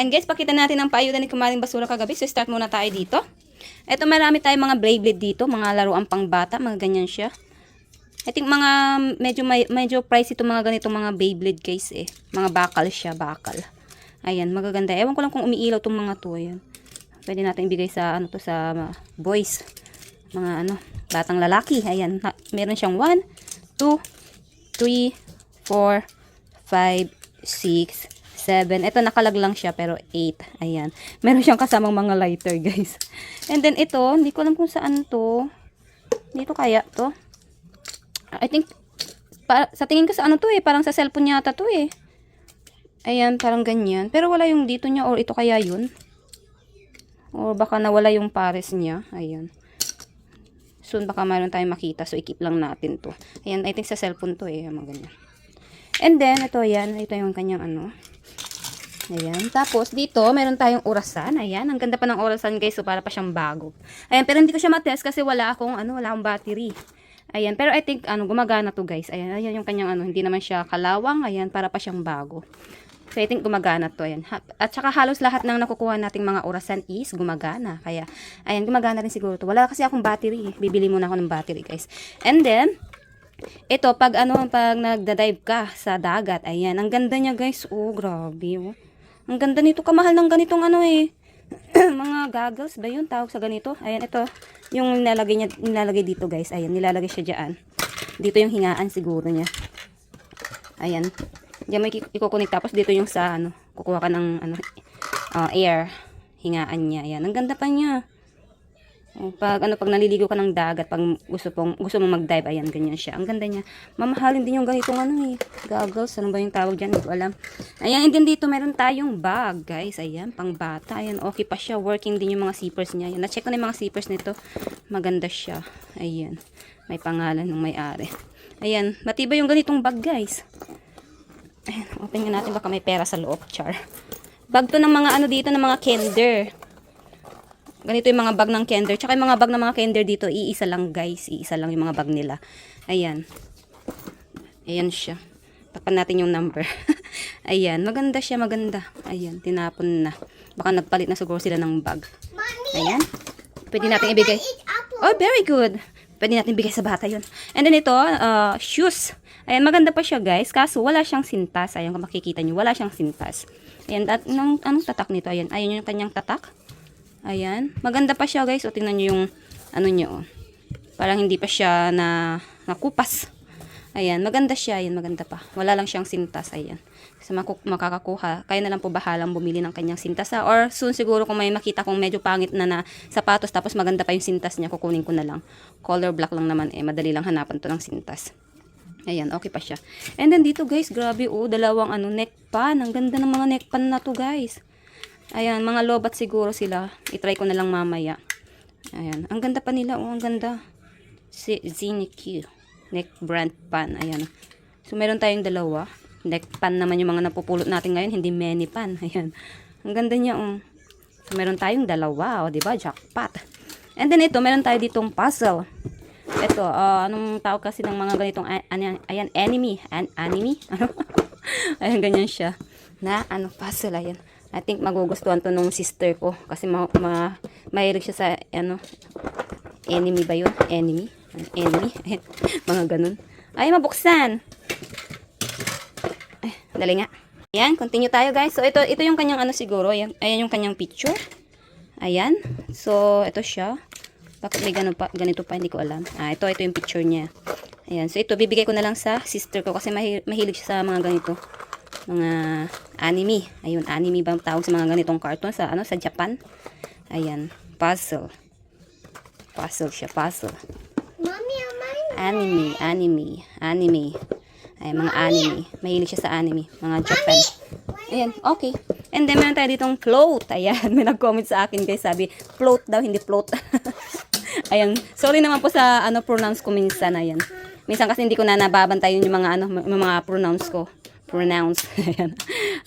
And guys, pakita natin ang paayuda ni Kumaring Basura kagabi. So, start muna tayo dito. Ito, marami tayong mga Beyblade dito. Mga laruan pang bata. Mga ganyan siya. I think mga medyo medyo price ito mga ganitong mga Beyblade guys eh. Mga bakal siya, bakal. Ayan, magaganda. Ewan ko lang kung umiilaw tong mga to. Ayan. Pwede natin ibigay sa ano to sa boys. Mga ano, batang lalaki. Ayan, ha, meron siyang 1, 2, 3, 4, 5, 6, 7. Ito nakalag lang siya pero 8. Ayan. Meron siyang kasamang mga lighter guys. And then ito, hindi ko alam kung saan to. Dito kaya to. I think para, sa tingin ko sa ano to eh, parang sa cellphone yata to eh. Ayan, parang ganyan. Pero wala yung dito niya or ito kaya yun. Or baka nawala yung pares niya. Ayan. Soon baka mayroon tayong makita. So, ikip lang natin to. Ayan, I think sa cellphone to eh. Mga ganyan. And then, ito yan. Ito yung kanyang ano. Ayan. Tapos, dito, meron tayong orasan. Ayan. Ang ganda pa ng orasan, guys. So, para pa siyang bago. Ayan. Pero hindi ko siya matest kasi wala akong, ano, wala akong battery. Ayan. Pero I think, ano, gumagana to, guys. Ayan. Ayan yung kanyang, ano, hindi naman siya kalawang. Ayan. Para pa siyang bago. So, I think gumagana to. Ayan. At saka halos lahat ng nakukuha nating mga orasan is gumagana. Kaya, ayan, gumagana rin siguro to. Wala kasi akong battery. Bibili muna ako ng battery, guys. And then, ito, pag ano, pag nagda-dive ka sa dagat, ayan, ang ganda niya guys. Oh, grabe, oh. Ang ganda nito, kamahal ng ganitong ano eh. mga goggles ba yun? Tawag sa ganito. Ayan, ito. Yung nilalagay, niya, nilalagay dito guys. Ayan, nilalagay siya dyan. Dito yung hingaan siguro niya. Ayan. Diyan may ikukunik. Tapos dito yung sa ano, kukuha ka ng ano, ah, air. Hingaan niya. Ayan, ang ganda pa niya. O, Pag ano pag naliligo ka ng dagat, pag gusto pong gusto mo mag-dive, ayan ganyan siya. Ang ganda niya. Mamahalin din yung ganitong ano eh. Goggles, ano ba yung tawag diyan? Hindi ko alam. Ayan, and then dito meron tayong bag, guys. Ayan, pang bata. Ayan, okay pa siya. Working din yung mga zippers niya. Ayan, na-check ko na yung mga zippers nito. Maganda siya. Ayan. May pangalan ng may-ari. Ayan, matibay yung ganitong bag, guys. Ayan, open nga natin baka may pera sa loob, char. Bag to ng mga ano dito, ng mga kinder. Ganito yung mga bag ng Kender. Tsaka yung mga bag ng mga Kender dito, iisa lang guys. Iisa lang yung mga bag nila. Ayan. Ayan siya. Tapan natin yung number. Ayan. Maganda siya, maganda. Ayan. Tinapon na. Baka nagpalit na siguro sila ng bag. Ayan. Pwede natin ibigay. Oh, very good. Pwede natin ibigay sa bata yun. And then ito, uh, shoes. Ayan, maganda pa siya guys. Kaso wala siyang sintas. Ayan, kung makikita nyo, wala siyang sintas. Ayan, at, anong, anong tatak nito? Ayan, ayan yung kanyang tatak. Ayan. Maganda pa siya guys. O tingnan nyo yung ano nyo. Parang hindi pa siya na nakupas. Ayan. Maganda siya. Ayan. Maganda pa. Wala lang siyang sintas. Ayan. Maku- makakakuha. Kaya na lang po bahalang bumili ng kanyang sintas. ha? Or soon siguro kung may makita kong medyo pangit na na sapatos tapos maganda pa yung sintas niya. Kukunin ko na lang. Color black lang naman eh. Madali lang hanapan to ng sintas. Ayan, okay pa siya. And then dito guys, grabe oh, dalawang ano, neck pan. Ang ganda ng mga neck pan na to guys. Ayan, mga lobat siguro sila. I-try ko na lang mamaya. Ayan, ang ganda pa nila. Oh, ang ganda. Si Ziniq. Neck brand pan. Ayan. So, meron tayong dalawa. Neck pan naman yung mga napupulot natin ngayon. Hindi many pan. Ayan. Ang ganda niya. Oh. So, meron tayong dalawa. O, oh, diba? Jackpot. And then ito, meron tayo ditong puzzle. Ito, ah, anong tawag kasi ng mga ganitong, ano yan? ayan, enemy. An anime? Ano? ayan, ganyan siya. Na, ano, puzzle, ayan. I think magugustuhan to nung sister ko. Kasi ma, ma mahilig siya sa, ano, enemy ba yun? Enemy? Enemy? Ayan, mga ganun. Ay, mabuksan! Ay, dali nga. Ayan, continue tayo guys. So, ito, ito yung kanyang ano siguro. Ayan, ayan yung kanyang picture. Ayan. So, ito siya. Bakit may ganun pa, ganito pa, hindi ko alam. Ah, ito, ito yung picture niya. Ayan. So, ito, bibigay ko na lang sa sister ko kasi mahi- mahilig siya sa mga ganito. Mga anime. Ayun, anime ba ang tawag sa mga ganitong cartoon sa, ano, sa Japan? Ayan. Puzzle. Puzzle siya, puzzle. Mommy? Anime, anime, anime. Ay, mga anime. Mahilig siya sa anime. Mga Japan. Ayan, okay. And then, meron tayo ditong float. Ayan, may nag-comment sa akin guys. Sabi, float daw, hindi float. Ayan, sorry naman po sa ano pronounce ko minsan. Ayan. Minsan kasi hindi ko na nababantayan yung mga ano, yung mga pronounce ko. Pronounce. Ayan.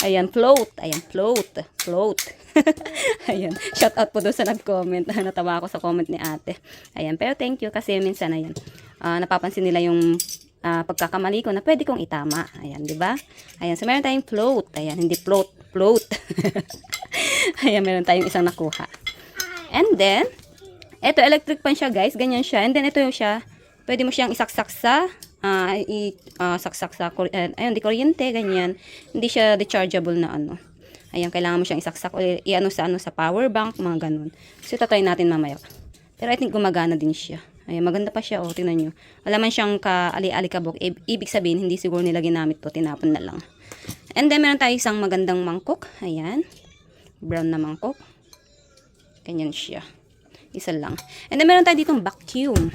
Ayan, float. Ayan, float. Float. ayan. Shout out po doon sa nag-comment. Natawa ako sa comment ni ate. Ayan, pero thank you kasi minsan, ayan, ah, napapansin nila yung ah, pagkakamali ko na pwede kong itama. Ayan, di ba? Ayan, so meron tayong float. Ayan, hindi float. float. Ayan, meron tayong isang nakuha. And then, ito electric pan siya guys, ganyan siya. And then ito yung siya, pwede mo siyang isaksak sa, ah, i, ah, saksak sa, eh, ayun, di kuryente, ganyan. Hindi siya rechargeable na ano. Ayan, kailangan mo siyang isaksak o i-ano sa, ano, sa power bank, mga ganun. So, ito try natin mamaya. Pero I think gumagana din siya. Ayan, maganda pa siya, oh, tingnan nyo. Wala man siyang ka-ali-alikabok. I- ibig sabihin, hindi siguro nila ginamit to, tinapon na lang. And then, meron tayo isang magandang mangkok. Ayan. Brown na mangkok. Ganyan siya. Isa lang. And then, meron tayo ditong vacuum.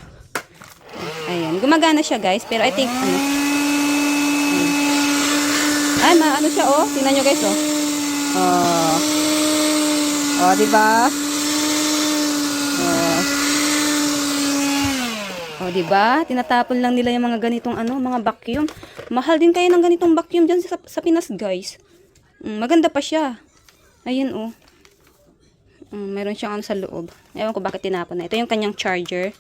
Ayan. Gumagana siya, guys. Pero I think, ano. Ayan. Ay, maano siya, oh. Tingnan nyo, guys, oh. Oh. Oh, di ba? Oh. Oh, di ba? Tinatapon lang nila yung mga ganitong ano, mga vacuum. Mahal din kayo ng ganitong vacuum diyan sa, sa Pinas, guys. Mm, maganda pa siya. Ayun, oh. Mm, meron siyang ano sa loob. Ewan ko bakit tinapon na. Ito yung kanyang charger.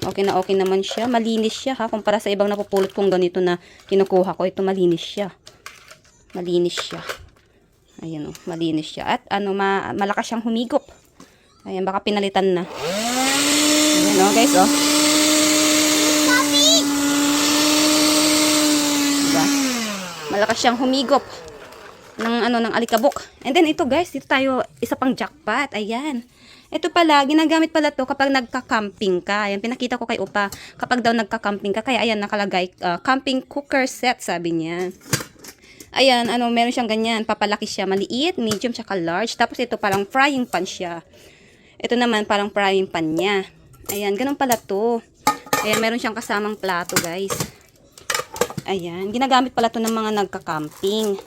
Okay na okay naman siya. Malinis siya ha. Kumpara sa ibang napupulot kong ganito na kinukuha ko. Ito malinis siya. Malinis siya. Ayan o. Malinis siya. At ano, ma malakas siyang humigop. Ayan, baka pinalitan na. Ayan o guys o. Diba? Malakas siyang humigop ng ano ng alikabok. And then ito guys, dito tayo isa pang jackpot. Ayan. Ito pala, ginagamit pala to kapag nagka-camping ka. Ayan, pinakita ko kay Upa. Kapag daw nagka-camping ka, kaya ayan, nakalagay, uh, camping cooker set, sabi niya. Ayan, ano, meron siyang ganyan. Papalaki siya. Maliit, medium, tsaka large. Tapos ito parang frying pan siya. Ito naman parang frying pan niya. Ayan, ganun pala to. Ayan, meron siyang kasamang plato, guys. Ayan, ginagamit pala to ng mga nagka-camping.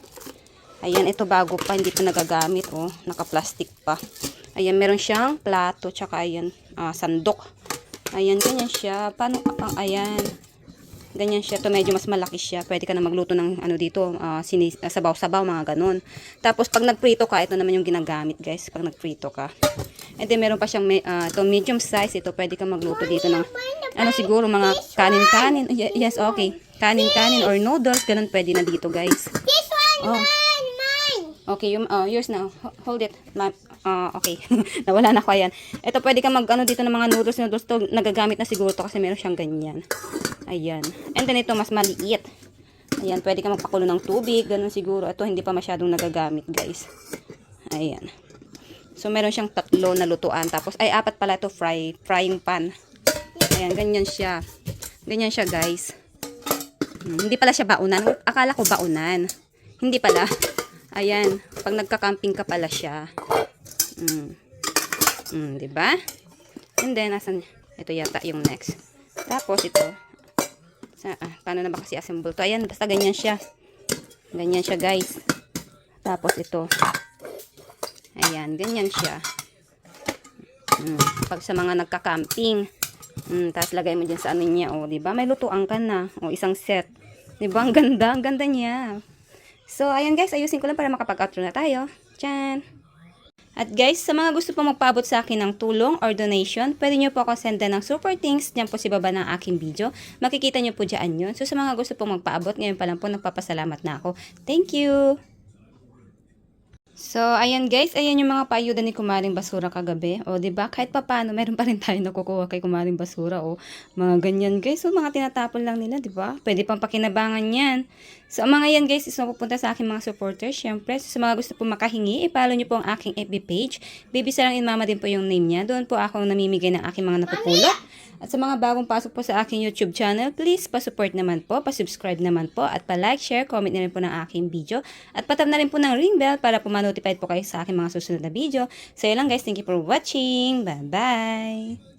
Ayan, ito bago pa, hindi pa nagagamit, oh. Naka-plastic pa. Ayan, meron siyang plato, tsaka ayan, ah, sandok. Ayan, ganyan siya. Paano, ah, ayan. Ganyan siya. To medyo mas malaki siya. Pwede ka na magluto ng ano dito, ah, sinis, ah, sabaw-sabaw, mga ganun. Tapos, pag nagprito ka, ito naman yung ginagamit, guys. Pag nagprito ka. And then, meron pa siyang, ah, ito, medium size. Ito, pwede ka magluto dito ng, ano siguro, mga kanin-kanin. Ye- Yes, okay. Kanin-kanin or noodles. Ganun pwede na dito, guys. This one, Oh. Okay, yung, uh, yours now. Ho- Hold it. Ma ah, okay. Nawala na ko, ayan. Ito, pwede ka mag, ano, dito ng mga noodles. Noodles to, nagagamit na siguro to kasi meron siyang ganyan. Ayan. And then ito, mas maliit. Ayan, pwede ka magpakulo ng tubig. Ganun siguro. Ito, hindi pa masyadong nagagamit, guys. Ayan. So, meron siyang tatlo na lutuan. Tapos, ay, apat pala ito, fry, frying pan. Ayan, ganyan siya. Ganyan siya, guys. Hmm, hindi pala siya baunan. Akala ko baunan. Hindi pala. Ayan, pag nagka-camping ka pala siya. Mm. Mm, 'di ba? And then asan ito yata yung next. Tapos ito. Sa ah, paano na ba kasi assemble to? Ayan, basta ganyan siya. Ganyan siya, guys. Tapos ito. Ayan, ganyan siya. Mm, pag sa mga nagka-camping. Mm, tapos lagay mo dyan sa ano niya, oh, 'di ba? May lutuan ka na. Oh, isang set. 'Di ba? Ang ganda, ang ganda niya. So, ayan guys, ayusin ko lang para makapag-outro na tayo. Diyan. At guys, sa mga gusto po magpaabot sa akin ng tulong or donation, pwede nyo po ako senda ng super things dyan po si baba ng aking video. Makikita nyo po dyan yun. So sa mga gusto po magpaabot, ngayon pa lang po nagpapasalamat na ako. Thank you! So, ayan guys, ayan yung mga paayuda ni Kumaring Basura kagabi. O, ba Kahit pa paano, meron pa rin tayo nakukuha kay Kumaring Basura. O, mga ganyan guys. O, mga tinatapon lang nila, di ba? Pwede pang pakinabangan yan. So, ang mga yan guys, is mapupunta sa aking mga supporters. Siyempre, so, sa mga gusto po makahingi, ipalo nyo po ang aking FB page. Baby Sarang in Mama din po yung name niya. Doon po ako namimigay ng aking mga napupulot. At sa mga bagong pasok po sa aking YouTube channel, please pa-support naman po, pa-subscribe naman po, at pa-like, share, comment na rin po ng aking video. At patap na rin po ng ring bell para po ma-notified po kayo sa aking mga susunod na video. So yun lang guys, thank you for watching. Bye-bye!